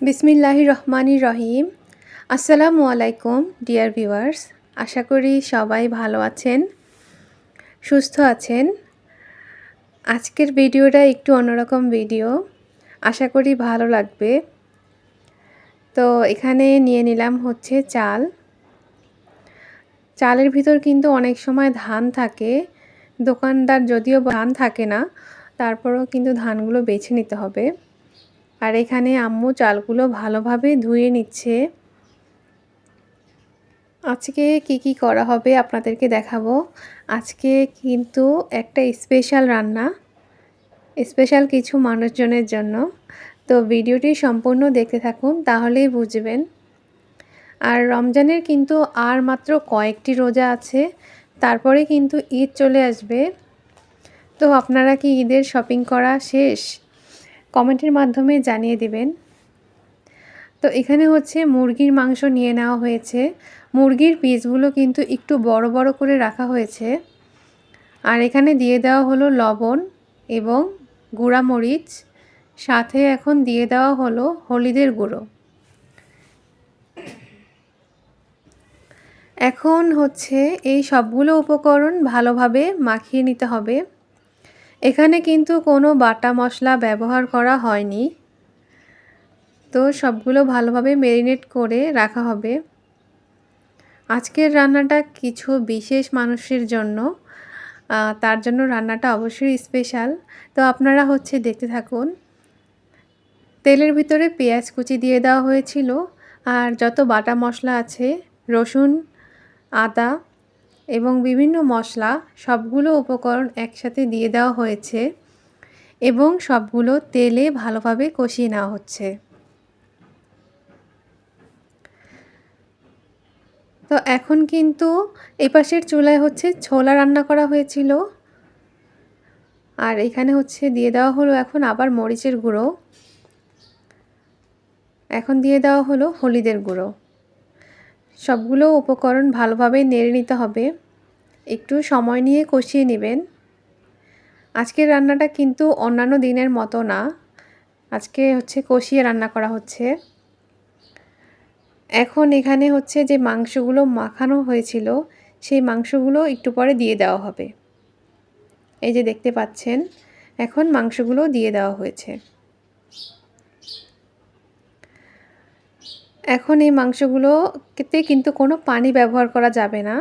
বিসমিল্লাহির রহমানির রহিম। আসসালামু আলাইকুম, ডিয়ার ভিউয়ার্স। আশা করি সবাই ভালো আছেন, সুস্থ আছেন। আজকের ভিডিওটা একটু অন্যরকম ভিডিও। আশা করি ভালো লাগবে। তো এখানে নিয়ে নিলাম হচ্ছে চাল। চালের ভিতর কিন্তু অনেক সময় ধান থাকে। দোকানদার যদিও ধান থাকে না, তারপরেও কিন্তু ধানগুলো বেছে নিতে হবে। আর এখানে আম্মু চালগুলো ভালোভাবে ধুয়ে নিচ্ছে। আজকে কি কি করা হবে আপনাদেরকে দেখাবো। আজকে কিন্তু একটা স্পেশাল রান্না, স্পেশাল কিছু মানুষজনের জন্য। তো ভিডিওটি সম্পূর্ণ দেখতে থাকুন, তাহলেই বুঝবেন। আর রমজানের কিন্তু আর মাত্র কয়েকটি রোজা আছে, তারপরে কিন্তু ঈদ চলে আসবে। তো আপনারা কি ঈদের শপিং করা শেষ? কমেন্টের মাধ্যমে জানিয়ে দিবেন। তো এখানে হচ্ছে মুরগির মাংস নিয়ে নেওয়া হয়েছে। মুরগির পিসগুলো কিন্তু একটু বড় বড় করে রাখা হয়েছে। আর এখানে দিয়ে দেওয়া হলো লবণ এবং গুঁড়া মরিচ সাথে এখন দিয়ে দেওয়া হলো হলিদের গুঁড়ো। এখন হচ্ছে এই সবগুলো উপকরণ ভালোভাবে মাখিয়ে নিতে হবে। এখানে কিন্তু কোনো বাটা মশলা ব্যবহার করা হয়নি। তো সবগুলো ভালোভাবে মেরিনেট করে রাখা হবে। আজকের রান্নাটা কিছু বিশেষ মানুষের জন্য তার জন্য রান্নাটা অবশ্যই স্পেশাল তো আপনারা হচ্ছে দেখতে থাকুন। তেলের ভিতরে পেঁয়াজ কুচি দিয়ে দেওয়া হয়েছিল। আর যত বাটা মশলা আছে, রসুন, আদা এবং বিভিন্ন মশলা সবগুলো উপকরণ একসাথে দিয়ে দেওয়া হয়েছে এবং সবগুলো তেলে ভালোভাবে কষিয়ে নেওয়া হচ্ছে। তো এখন কিন্তু এপাশের চুলায় হচ্ছে ছোলা রান্না করা হয়েছিল। আর এখানে হচ্ছে দিয়ে দেওয়া হলো এখন আবার মরিচের গুঁড়ো। এখন দিয়ে দেওয়া হলো হলিদের গুঁড়ো। সবগুলো উপকরণ ভালোভাবে নেড়ে নিতে হবে। একটু সময় নিয়ে কষিয়ে নেবেন। আজকের রান্নাটা কিন্তু অন্যান্য দিনের মতো না। আজকে হচ্ছে কষিয়ে রান্না করা হচ্ছে। এখন এখানে হচ্ছে যে মাংসগুলো মাখানো হয়েছিল, সেই মাংসগুলো একটু পরে দিয়ে দেওয়া হবে। এই যে দেখতে পাচ্ছেন, এখন মাংসগুলো দিয়ে দেওয়া হয়েছে। এখন এই মাংসগুলোতে কিন্তু কোনো পানি ব্যবহার করা যাবে না।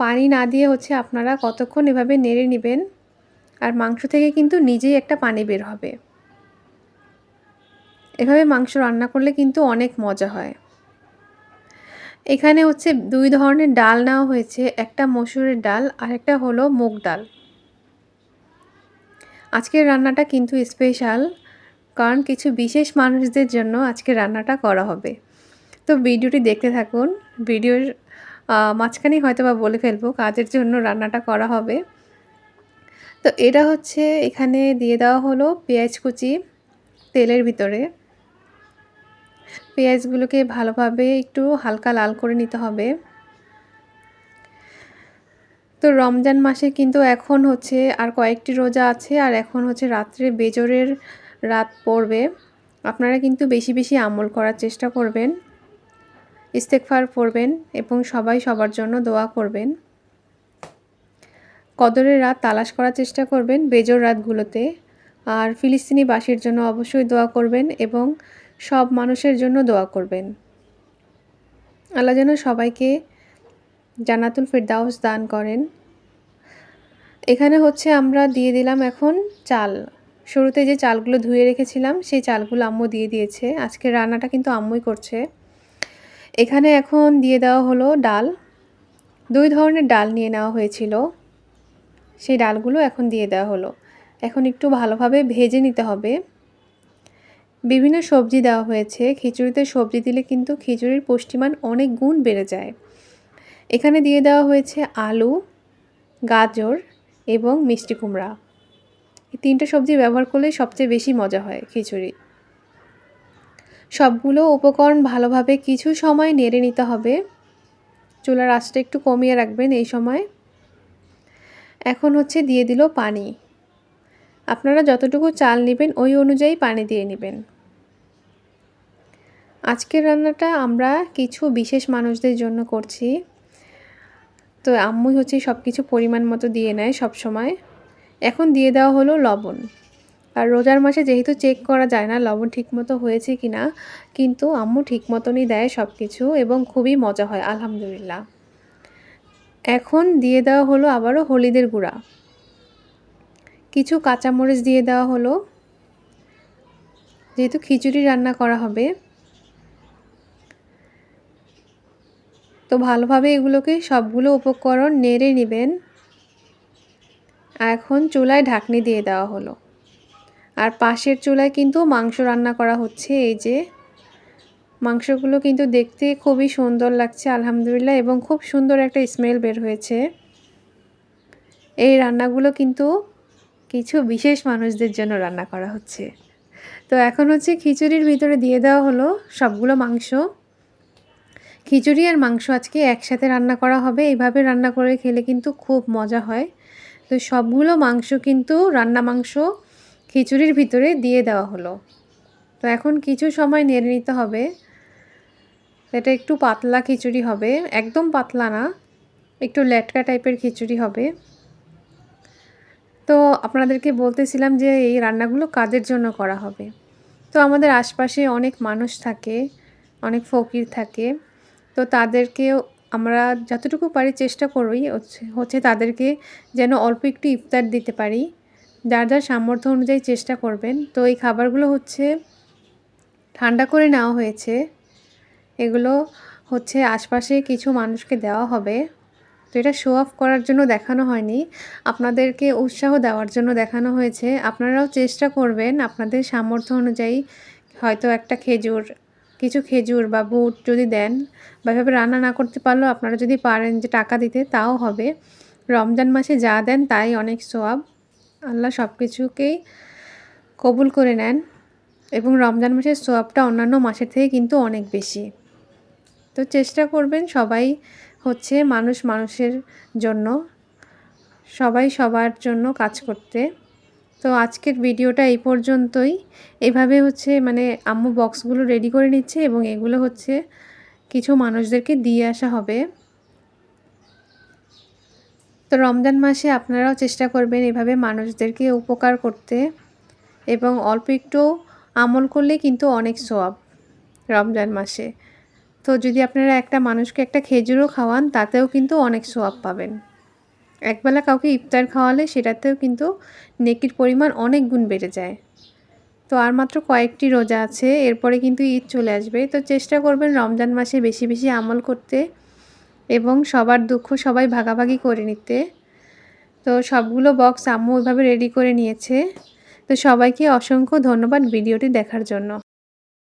পানি না দিয়ে হচ্ছে আপনারা কতক্ষণ এভাবে নেড়ে নেবেন আর মাংস থেকে কিন্তু নিজেই একটা পানি বের হবে। এভাবে মাংস রান্না করলে কিন্তু অনেক মজা হয়। এখানে হচ্ছে দুই ধরনের ডাল নেওয়া হয়েছে, একটা মসুরের ডাল আর একটা হলো মুগ ডাল। আজকের রান্নাটা কিন্তু স্পেশাল। কারণ কিছু বিশেষ মানুষদের জন্য আজকে রান্নাটা করা হবে। তো ভিডিওটি দেখতে থাকুন। ভিডিওর মাঝখানেই হয়তো বা বলে ফেলব কাজের জন্য রান্নাটা করা হবে। তো এটা হচ্ছে এখানে দিয়ে দেওয়া হলো পেঁয়াজ কুচি তেলের ভিতরে। পেঁয়াজগুলোকে ভালোভাবে একটু হালকা লাল করে নিতে হবে। তো রমজান মাসে কিন্তু এখন হচ্ছে আর কয়েকটি রোজা আছে আর এখন হচ্ছে রাত্রে বেজরের রাত পড়বে, আপনারা কিন্তু বেশি বেশি আমল করার চেষ্টা করবেন ইস্তেকফার পড়বেন এবং সবাই সবার জন্য দোয়া করবেন। কদরের রাত তালাশ করার চেষ্টা করবেন বেজর রাতগুলোতে। আর ফিলিস্তিনি বাসীর জন্য অবশ্যই দোয়া করবেন এবং সব মানুষের জন্য দোয়া করবেন। আল্লাহ যেন সবাইকে জানাতুল ফিরদাউস দান করেন। এখানে হচ্ছে আমরা দিয়ে দিলাম এখন চাল। শুরুতে যে চালগুলো ধুয়ে রেখেছিলাম, সেই চালগুলো আম্মু দিয়ে দিয়েছে। আজকে রান্নাটা কিন্তু আম্মুই করছে। এখানে এখন দিয়ে দেওয়া হলো ডাল। দুই ধরনের ডাল নিয়ে নেওয়া হয়েছিল। সেই ডালগুলো এখন দিয়ে দেওয়া হলো। এখন একটু ভালোভাবে ভেজে নিতে হবে। বিভিন্ন সবজি দেওয়া হয়েছে। খিচুড়িতে সবজি দিলে কিন্তু খিচুড়ির পুষ্টিমান অনেক গুণ বেড়ে যায়। এখানে দিয়ে দেওয়া হয়েছে আলু, গাজর এবং মিষ্টি কুমড়া। এই তিনটে সবজি ব্যবহার করলে সবচেয়ে বেশি মজা হয়, খিচুড়ি। সবগুলো উপকরণ ভালোভাবে কিছু সময় নেড়ে নিতে হবে। চুলার আঁচটা একটু কমিয়ে রাখবেন এই সময়। এখন হচ্ছে দিয়ে দিল পানি। আপনারা যতটুকু চাল নেবেন ওই অনুযায়ী পানি দিয়ে নেবেন। আজকের রান্নাটা আমরা কিছু বিশেষ মানুষদের জন্য করছি। তো আম্মুই হচ্ছে সব কিছু পরিমাণ মতো দিয়ে নেয় সব সময় এখন দিয়ে দেওয়া হলো লবণ। আর রোজার মাসে যেহেতু চেক করা যায় না লবণ ঠিকমতো হয়েছে কি না কিন্তু আম্মু ঠিক মতনই দেয় সব কিছু এবং খুবই মজা হয়, আলহামদুলিল্লাহ। এখন দিয়ে দেওয়া হলো আবারও হলিদের গুঁড়া। কিছু কাঁচামরিচ দিয়ে দেওয়া হলো। যেহেতু খিচুড়ি রান্না করা হবে। তো ভালোভাবে এগুলোকে সবগুলো উপকরণ নেড়ে নেবেন। এখন চুলায় ঢাকনি দিয়ে দেওয়া হলো। আর পাশের চুলায় কিন্তু মাংস রান্না করা হচ্ছে, এই যে। মাংসগুলো কিন্তু দেখতে খুবই সুন্দর লাগছে, আলহামদুলিল্লাহ, এবং খুব সুন্দর একটা স্মেল বের হয়েছে। এই রান্নাগুলো কিন্তু কিছু বিশেষ মানুষদের জন্য রান্না করা হচ্ছে। তো এখন হচ্ছে খিচুড়ির ভিতরে দিয়ে দেওয়া হলো সবগুলো মাংস। খিচুড়ি আর মাংস আজকে একসাথে রান্না করা হবে, এইভাবে রান্না করে খেলে কিন্তু খুব মজা হয়। তো সবগুলো মাংস কিন্তু রান্না মাংস খিচুড়ির ভিতরে দিয়ে দেওয়া হলো। তো এখন কিছু সময় নেড়ে নিতে হবে। এটা একটু পাতলা খিচুড়ি হবে, একদম পাতলা না, একটু লেটকা টাইপের খিচুড়ি হবে। তো আপনাদেরকে বলতেছিলাম যে এই রান্নাগুলো কাদের জন্য করা হবে। তো আমাদের আশপাশে অনেক মানুষ থাকে, অনেক ফকির থাকে, তো তাদেরকেও আমরা যতটুকু পারি চেষ্টা করি হচ্ছে তাদেরকে যেন অল্প একটু ইফতার দিতে পারি। যার যার সামর্থ্য অনুযায়ী চেষ্টা করবেন। তো এই খাবারগুলো হচ্ছে ঠান্ডা করে নেওয়া হয়েছে। এগুলো হচ্ছে আশপাশে কিছু মানুষকে দেওয়া হবে। তো এটা শো অফ করার জন্য দেখানো হয়নি। আপনাদেরকে উৎসাহ দেওয়ার জন্য দেখানো হয়েছে। আপনারাও চেষ্টা করবেন। আপনাদের সামর্থ্য অনুযায়ী হয়তো একটা খেজুর কিছু খেজুর বা বুট যদি দেন বা এভাবে রান্না না করতে পারলেও আপনারা যদি পারেন যে টাকা দিতে, তাও হবে। রমজান মাসে যা দেন তাই অনেক সোয়াব। আল্লাহ সব কিছুকেই কবুল করে নেন এবং রমজান মাসের সোয়াবটা অন্যান্য মাসের থেকে কিন্তু অনেক বেশি। তো চেষ্টা করবেন সবাই হচ্ছে মানুষ মানুষের জন্য, সবাই সবার জন্য কাজ করতে। তো আজকের ভিডিওটা এই পর্যন্তই। এভাবে হচ্ছে মানে আম্মু বক্সগুলো রেডি করে নিচ্ছে এবং এগুলো হচ্ছে কিছু মানুষদেরকে দিয়ে আসা হবে। তো রমজান মাসে আপনারাও চেষ্টা করবেন এভাবে মানুষদেরকে উপকার করতে এবং অল্প একটু আমল করলে কিন্তু অনেক সোয়াব রমজান মাসে। তো যদি আপনারা একটা মানুষকে একটা খেজুরও খাওয়ান, তাতেও কিন্তু অনেক সোয়াব পাবেন। একবেলা কাউকে ইফতার খাওয়ালে সেটাতেও কিন্তু নেকির পরিমাণ অনেক গুণ বেড়ে যায়। তো আর মাত্র কয়েকটি রোজা আছে, এরপরে কিন্তু ঈদ চলে আসবে। তো চেষ্টা করবেন রমজান মাসে বেশি বেশি আমল করতে এবং সবার দুঃখ সবাই ভাগাভাগি করে নিতে। তো সবগুলো বক্স আম্মু ওইভাবে রেডি করে নিয়েছে। তো সবাইকে অসংখ্য ধন্যবাদ ভিডিওটি দেখার জন্য।